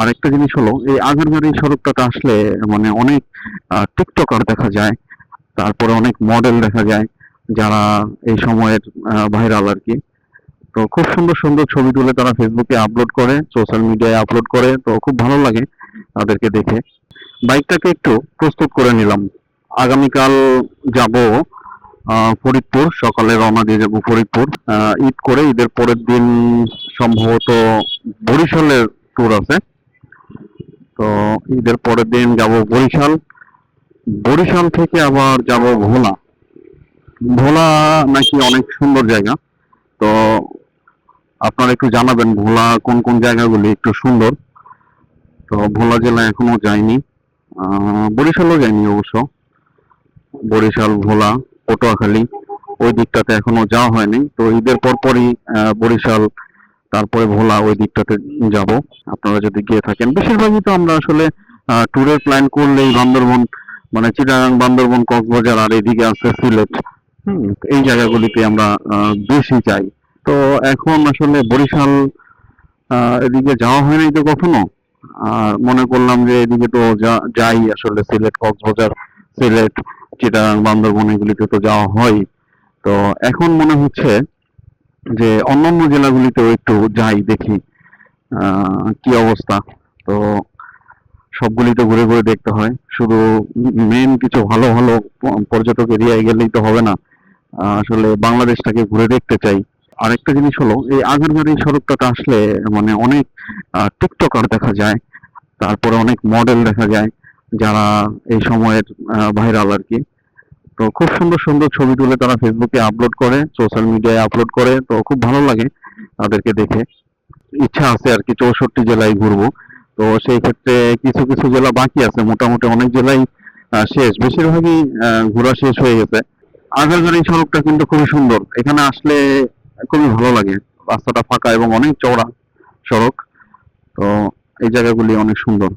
আরেকটা জিনিস হলো, এই আগারবাড়ি সড়কটাতে আসলে মানে অনেক টিকটকার দেখা যায়, তারপরে অনেক মডেল দেখা যায়, যারা এই সময়ের ভাইরাল আর কি। তো খুব সুন্দর সুন্দর ছবি তুলে তারা ফেসবুকে আপলোড করে সোশ্যাল মিডিয়ায় আপলোড করে, তো খুব ভালো লাগে তাদেরকে দেখে। বাইকটাকে একটু প্রস্তুত করে নিলাম। আগামীকাল যাব ফরিদপুর, সকালে রওনা দিয়ে যাব ফরিদপুর। ঈদ করে ঈদের পরের দিন সম্ভবত বরিশালের ট্যুর আছে। তো ঈদের পরের দিন যাব বরিশাল। বরিশাল থেকে আবার যাব ভোলা। ভোলা নাকি অনেক সুন্দর জায়গা। তো আপনারা একটু জানাবেন ভোলা কোন কোন জায়গাগুলি একটু সুন্দর। তো ভোলা জেলা এখনও যায়নি বরিশালও যায়নি অবশ্য। বরিশাল, ভোলা, পটুয়াখালী, ওই দিকটাতে এখনও যাওয়া হয়নি। তো ঈদের পর পরই বরিশাল তারপরে ভোলা ওই দিকটাতে যাব। আপনারা যদি গিয়ে থাকেন, বেশিরভাগই তো আমরা আসলে ট্যুরের প্ল্যান করলেই বান্দরবন মানে চিটাগাং, বান্দরবন, কক্সবাজার আর এদিকে আছে সিলেট। এই জায়গাগুলিতে আমরা বেশি যাই। তো এখন আসলে বরিশাল এদিকে যাওয়া হয়নি তো কখনো? আর মনে করলাম যে এদিকে তো যাই আসলে সিলেট, কক্সবাজার, সিলেট, চিটাগাং, বান্দরবন, এগুলিতে তো যাওয়া হয়। তো এখন মনে হচ্ছে যে অন্যান্য জেলাগুলিতেও একটু যাই, দেখি কি অবস্থা। তো সবগুলিতে ঘুরে ঘুরে দেখতে হয়। শুধু মেন কিছু ভালো ভালো পর্যটক এরিয়ায় গেলেই তো হবে না। আসলে বাংলাদেশটাকে ঘুরে দেখতে চাই। আরেকটা জিনিস হলো, এই আগারবাড়ি সড়কটাতে আসলে মানে অনেক টিকটকার দেখা যায়, তারপরে অনেক মডেল দেখা যায়, যারা এই সময়ের ভাইরাল আর কি। তো খুব সুন্দর সুন্দর ছবি তুলে তারা ফেসবুকে আপলোড করে সোশ্যাল মিডিয়ায় আপলোড করে, তো খুব ভালো লাগে তাদেরকে দেখে। ইচ্ছা আছে আর কি, চৌষট্টি জেলায় ঘুরবো। তো সেই ক্ষেত্রে কিছু কিছু জেলা বাকি আছে, মোটামুটি অনেক জেলাই শেষ। বেশিরভাগই ঘোরা শেষ হয়ে গেছে। আগারগাড়ি সড়কটা কিন্তু খুবই সুন্দর। এখানে আসলে খুবই ভালো লাগে। রাস্তাটা ফাঁকা এবং অনেক চওড়া সড়ক। তো এই জায়গাগুলি অনেক সুন্দর।